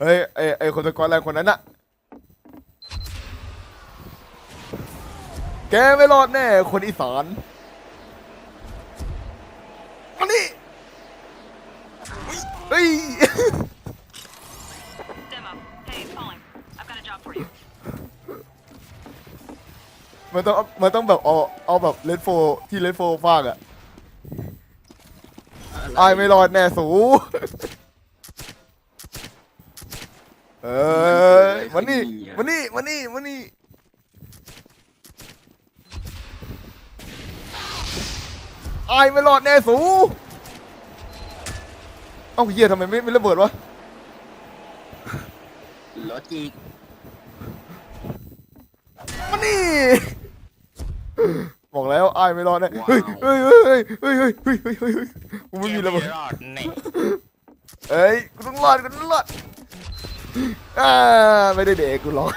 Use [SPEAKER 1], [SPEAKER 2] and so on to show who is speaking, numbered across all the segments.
[SPEAKER 1] เฮ้ยไอไอคนตะกอนแรงคนนั้นอะแกไม่รอดแน่ คนอีสานมานี่เฮ้ย
[SPEAKER 2] Demo. Hey, it's calling. I've got a job for you.
[SPEAKER 1] มันต้องมันต้องแบบเอาเอาแบบเลนโฟที่เลนโฟฟากอะไอายไม่รอดแน่สู เอ้ยมานี่มานี่มานี่มานี่ไอายไม่รอดแน่สูเอ้าเหี้ยทำไมไม่ไม่ระเบิดวะ
[SPEAKER 3] ลอจิก
[SPEAKER 1] มานี่ บอกแล้วไอายไม่รอดแน่เฮ้ยเฮ้ยเฮ้ยเฮ้ยเฮ้ยเฮ้ยเฮ้ยเฮ้ยเฮ้ยเฮ้ยกูไม่มีระเบิด
[SPEAKER 4] รอดแน่
[SPEAKER 1] เอ้ยกูต้องรอดกูต้องรอด อ่าไม่ได้เด็กกูรอด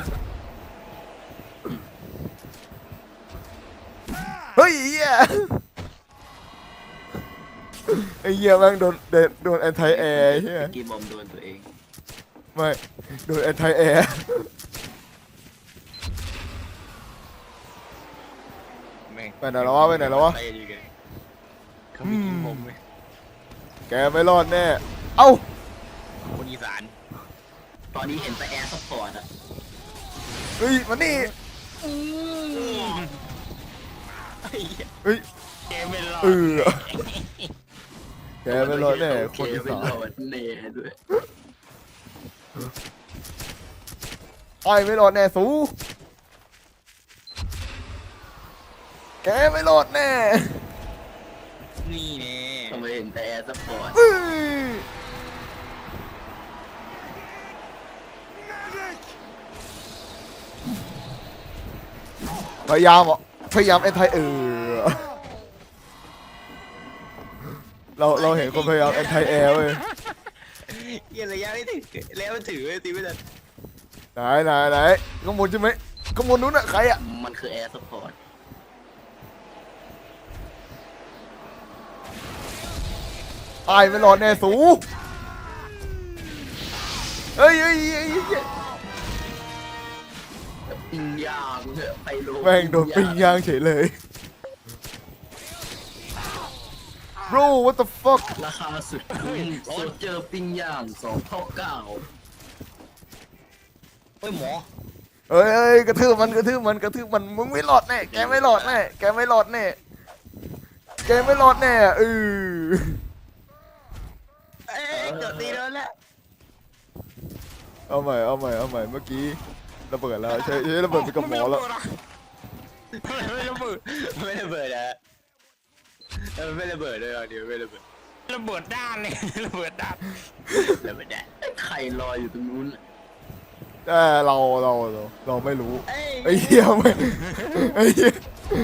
[SPEAKER 1] เฮ้ยเหี้ยไอ้เหี้ยแม่งโดนโดนโดนแอนตี้แอร์เหี้ย
[SPEAKER 3] กีบอมโดนตัวเอง
[SPEAKER 1] ไม่โดนแอนตี้แอร์
[SPEAKER 4] แม่ง
[SPEAKER 1] ไปไหนแล้ววะไปไหนแล้ววะ
[SPEAKER 4] ไปอยู่ไงเขาไม่กินผมเลย
[SPEAKER 1] แกไม่รอดแน่ เอ้า
[SPEAKER 4] คนอีสาน
[SPEAKER 3] ตอนนี้เห็นแต่แอร์ซัพพอร์ตอะ
[SPEAKER 1] เฮ้ยมานี่
[SPEAKER 4] ไอ้เหี้ย
[SPEAKER 1] เฮ้ย
[SPEAKER 4] แกไม่รอด
[SPEAKER 1] เออแกไม่รอดแน่คนอี
[SPEAKER 3] ไม่
[SPEAKER 1] สาน
[SPEAKER 3] รอดแน่ด้วย
[SPEAKER 1] ไอ้ไม่รอดแน่สูแกไม่รอดแน่
[SPEAKER 4] นี่แน่
[SPEAKER 3] ทำไมเห็นแต่แอร์ซัพพอร์ต
[SPEAKER 1] เฮ้ย พยายามอะพยายามไอ้ไทยเออเราเราเห็นคนพยายามแอนไทแอร์เว้ย
[SPEAKER 4] เหี้ยระยะไม่ถึงแล้วมันถือไอ้ตีไม่ได้
[SPEAKER 1] ไหนไหนไหนข้างบนใช่ไหมข้างบนนู้นน่ะใครอะ
[SPEAKER 3] มันคือแอร์ซัพพอร์ต
[SPEAKER 1] อายไม่รอดแน่สูเฮ้ยเฮ้ยเฮ้ยเฮ้ย
[SPEAKER 3] ปิ้งย่างเถอะไปโล
[SPEAKER 1] แม่งโดนปิ้งย่างเฉยเลย bro what the fuck
[SPEAKER 3] ราคาสุดคุ้มโซเจอร์ปิ้งย่างสองเท่าเก้า
[SPEAKER 4] เฮ้ยหมอ
[SPEAKER 1] เฮ้ยเฮ้ยกระทืบมันกระทืบมันกระทืบมันมึงไม่รอดแน่แกไม่รอดแน่แกไม่รอดแน่แกไม่รอดแน่เออ
[SPEAKER 4] เอ้ยเกือบตีแล้วแหละ
[SPEAKER 1] เอาใหม่เอาใหม่เอาใหม่เมื่อกี้ ระเบิดแล้วใช้ใช้ระเบิดไปกับหมอแล้ว
[SPEAKER 4] ไม่ระเบิดไม่ระเบิดนะเออไม่ระเบิดเลยอะเดี๋ยวไม่ระเบิดระเบิดด้านเลยระเบิดด้านระเบิดด้าน
[SPEAKER 3] ไข่ลอยอยู่ตรงนู้นอะ
[SPEAKER 1] แต่เราเราเราเราไม่รู้
[SPEAKER 4] เอ้ย
[SPEAKER 1] ไอ้เหี้ยไม่ไอ้เหี้ย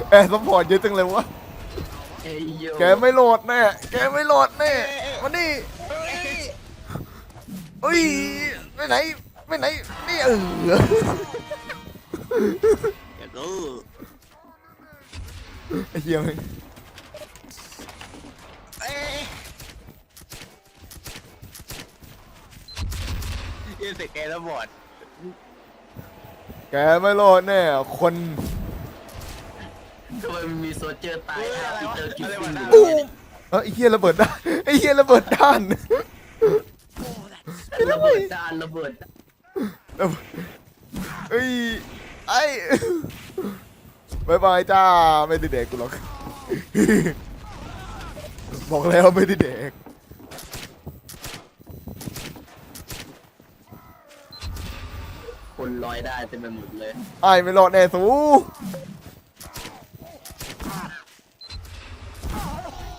[SPEAKER 1] แอร์ซัพพอร์ตเยอะจังเลยวะ
[SPEAKER 3] เอ้ยโย
[SPEAKER 1] แกไม่โหลดแน่แกไม่โหลดแน่มานี่เอ้ยไปไหน ไปไหนนี่เออ
[SPEAKER 4] อย่ากู
[SPEAKER 1] ไอ้เหี้ยแม่ง
[SPEAKER 4] เอ้ยยืนเสร็จแกแล้วบอด
[SPEAKER 1] แกไม่โหลดแน่คน
[SPEAKER 3] ทำไมมันมีโซเจอร์ตายห้าปีเตอร์กิฟฟิน
[SPEAKER 1] บูมเออไอ้เหี้ยระเบิดด้านไอ้เหี้ยระเบิดด้าน
[SPEAKER 3] ระเบิดดานระเบิดด้าน
[SPEAKER 1] ระ เบิดเอ้ยไอ้บายบายจ้าไม่ได้เด็กกูหรอก บอกแล้วไม่ได้เด็ก
[SPEAKER 3] คนลอยได้เต็มไปหมดเลย
[SPEAKER 1] ไอ้ไม่รอดแน่สู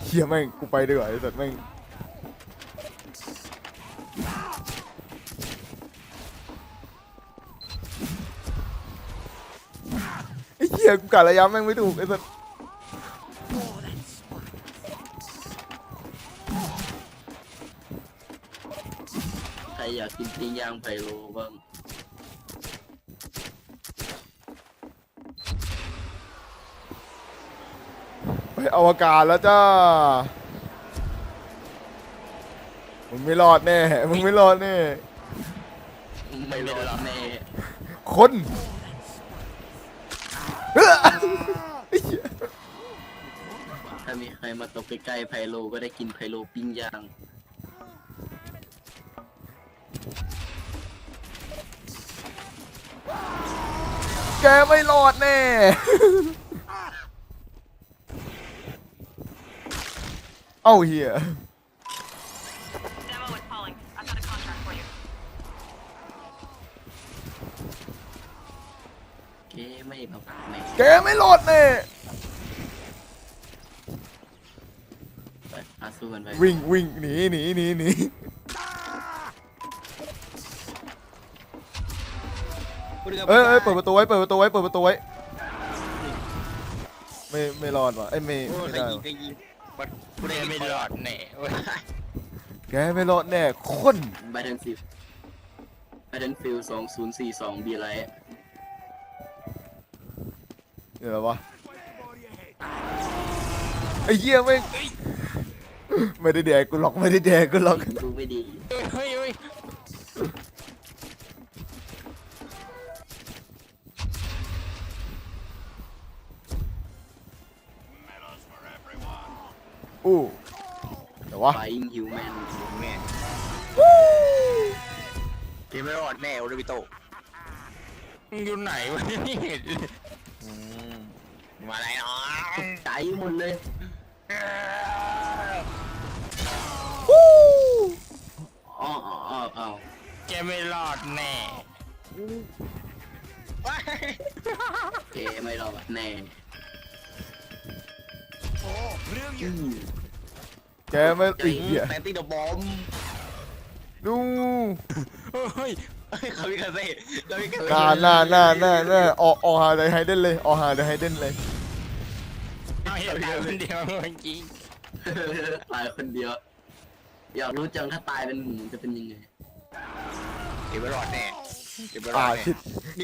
[SPEAKER 1] เฮียแม่งกูไปดีกว่าไอ้สัตว์แม่งไอ้เฮียกูกะระยะแม่งไม่ถูกไอ้สัตว์
[SPEAKER 3] ใครอยากกินปิ้งย่างไพโลบ้าง
[SPEAKER 1] ไปอวกาศแล้วจ้าโอมึงไม่รอดแน่ มึงไม่รอดแน่
[SPEAKER 3] ไม่รอดแน่
[SPEAKER 1] คน เฮ้ยไอ้เหี้ย
[SPEAKER 3] ถ้ามีใครมาตกใกล้ๆไพโลก็ได้กินไพโลปิ้งย่าง
[SPEAKER 1] แกไม่รอดแน่ เอ้าเฮีย แกไม่รอดแน่
[SPEAKER 3] ไปอาสู้กันไป
[SPEAKER 1] วิ่งวิ่งหนีหนีหนีหนี
[SPEAKER 4] กูดึง
[SPEAKER 1] เอ้ยเอ้ยเปิดประตูไว้เปิดประตูไว้เปิดประตูไว้ไม่ไม่รอดว่ะไอ้ยไม่
[SPEAKER 4] โอ้
[SPEAKER 1] ไม่
[SPEAKER 4] ย
[SPEAKER 1] ได้
[SPEAKER 4] ยิง
[SPEAKER 1] ว่ะ
[SPEAKER 4] ก็ยิงมันกูได้ไม่รอดแน่เว้ย
[SPEAKER 1] แกไม่รอดแน่คน
[SPEAKER 3] ไบทันสิบไบทันฟิลสองศูนย์สี่สองบีไร
[SPEAKER 1] เดี๋ยวอะไรวะไอ้เหี้ยไม่งไม่ได้แดกกูหรอกไม่ได้แดกกูหรอก
[SPEAKER 3] ดูไม่ดี
[SPEAKER 4] เฮ้ยเฮ้ย
[SPEAKER 1] อู้เดี๋ยววะ
[SPEAKER 3] ไฟอิงฮิวแมน
[SPEAKER 4] แม่เกมไม่รอดแน่โอริบิโตมึงอยู่ไหนวะนี่อืม มาไหนเนาะ
[SPEAKER 3] ใจหมดเลยอ๋ออ๋ออ๋ออ๋อ
[SPEAKER 4] แกไม่รอดแน่
[SPEAKER 3] เกไม่รอดแน่อืม
[SPEAKER 1] แกไม่ไอ้เหี้ย
[SPEAKER 4] แตนตี้เดอะบอม
[SPEAKER 1] ดู
[SPEAKER 4] เฮ้ย คามิคาเซ่คามิคาเซ่
[SPEAKER 1] กาหน้าหน้าหน้าหน้าออกออกหาเดไฮเดนเลยออกหาเดไฮเดนเลย
[SPEAKER 4] เอาเห็นตายคนเดียวเมื่อกี้
[SPEAKER 3] ตายคนเดียว อยากรู้จังถ้าตายเป็นหมูจะเป็นยังไง
[SPEAKER 4] เกมไม่รอดแน่เกมไม่รอ
[SPEAKER 1] อ่า
[SPEAKER 4] ดแน่
[SPEAKER 1] ชิด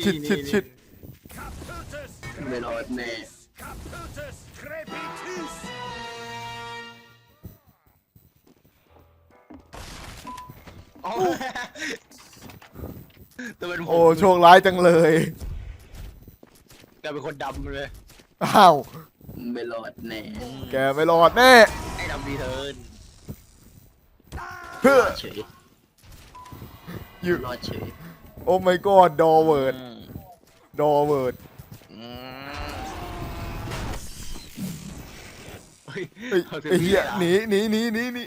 [SPEAKER 1] ชิดชิดชิด
[SPEAKER 3] ไม่รอดแน่
[SPEAKER 4] โอ้ ตัวเป็นผม
[SPEAKER 1] โอ้โชคร้ายจังเลย
[SPEAKER 4] กลายเป็นคนดำเลย
[SPEAKER 1] อ้าว
[SPEAKER 3] ไม่รอดแน่
[SPEAKER 1] แกไม่รอดแน่
[SPEAKER 4] ไอ้ดำดีเทิร์น
[SPEAKER 1] เฮ้อ
[SPEAKER 3] เฉย
[SPEAKER 1] อยู่
[SPEAKER 3] รอดเฉย
[SPEAKER 1] โอ้ my god ดอเวิร์ดดอเวิร์ด
[SPEAKER 4] อืมเฮ้ย
[SPEAKER 1] เฮ้ย
[SPEAKER 4] ขาถึง
[SPEAKER 1] ไอ้เหี้ย
[SPEAKER 4] นี่
[SPEAKER 1] หนีหนีหนีหนีหนี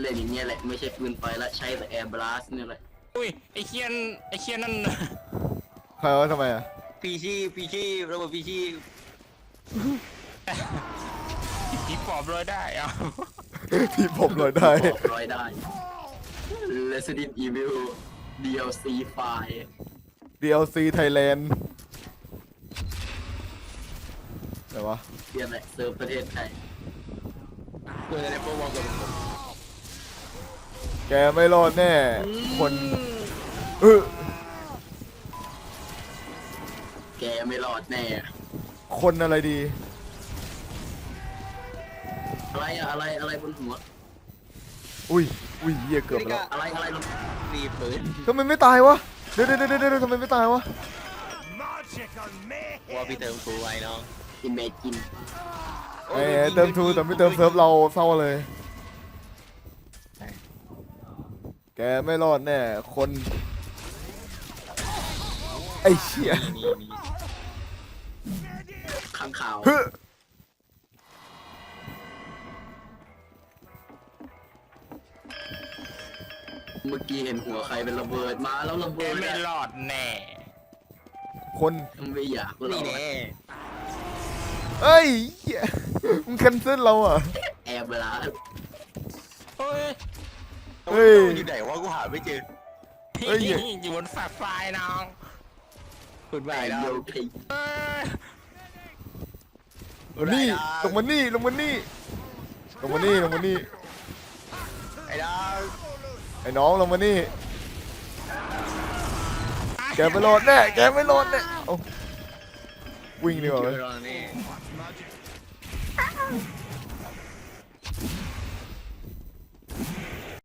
[SPEAKER 3] เล่นอย่างเงี้ยแหละไม่ใช่ปืนไฟละใช้แต่แอร์บลัสเนี่ยแหละ
[SPEAKER 4] อุ้ยไอ้เคียนไอ้เคียนนั่น
[SPEAKER 1] ใครวะทำไมอะ
[SPEAKER 4] ปีชีพปีชีพระบบปีชีพผีปอบเลยได้เอะ
[SPEAKER 1] ที่ผมลอยได้
[SPEAKER 3] บอกร้อยได้ Resident Evil DLC ไฟล์
[SPEAKER 1] DLC Thailand ไหนวะ
[SPEAKER 3] เรียนแหละเซิร์ฟประเทศไทย
[SPEAKER 4] เพื่อจะได้โปรโมทกับผม
[SPEAKER 1] แกไม่รอดแน่ คนเออ
[SPEAKER 3] แกไม่รอดแน่
[SPEAKER 1] คนอะไรดี
[SPEAKER 3] อะไรอะอะไรอะไรบนหัว
[SPEAKER 1] อุ้ย อุ้ยเหี้ยเกือบแล้ว
[SPEAKER 3] อะไรอะไรลง
[SPEAKER 4] รีบปืน
[SPEAKER 1] ทำไมไม่ตายวะ เดี๋ยวเดี๋ยวเดี๋ยวเดี๋ยวทำไมไม่ตายวะ
[SPEAKER 4] ว่าพี่เติมกูไว้น้อง
[SPEAKER 3] อิเมจิน
[SPEAKER 1] เอ้ยเติมทูแต่ไม่เติมเซิร์ฟเราเศร้าเลย แกไม่รอดแน่ คน ไอ้เชี่ย
[SPEAKER 4] นี่นี่
[SPEAKER 3] ข้างข่าว
[SPEAKER 1] เฮ้อ
[SPEAKER 3] เมื่อกี้เห็นหัวใครเป็นระเบิดมาแล้วระ
[SPEAKER 4] แก
[SPEAKER 3] เบิด
[SPEAKER 4] ไม่
[SPEAKER 3] อะ
[SPEAKER 4] รอดแน่
[SPEAKER 1] คน
[SPEAKER 3] ไม่อยากหร
[SPEAKER 4] นี่
[SPEAKER 3] อก
[SPEAKER 4] แน่
[SPEAKER 1] เอ้ยเหี้ยมึงแคนเซิลเราอะ
[SPEAKER 3] แอร์บลัส
[SPEAKER 4] เฮ้ย
[SPEAKER 1] เฮ้ย
[SPEAKER 4] อยู่ไหนวะกูหาไม่เจอ
[SPEAKER 1] เฮ้ย
[SPEAKER 4] อยู่บนฝากไฟน้องคุณไป
[SPEAKER 3] แอร์
[SPEAKER 4] น้อ
[SPEAKER 3] โย
[SPEAKER 4] ง
[SPEAKER 3] เค
[SPEAKER 4] เอ้ย
[SPEAKER 1] ลงนี่ลงมานี่ลงมานี่ลงมานี่ลงมานี่
[SPEAKER 4] ไอ้ดาว
[SPEAKER 1] ไอ้น้องลงมานี่แกไม่รอดแน่แกไม่รอดแน่เอาวิ่งดีกว่า
[SPEAKER 4] เจ
[SPEAKER 1] เว้
[SPEAKER 4] อยรอนี่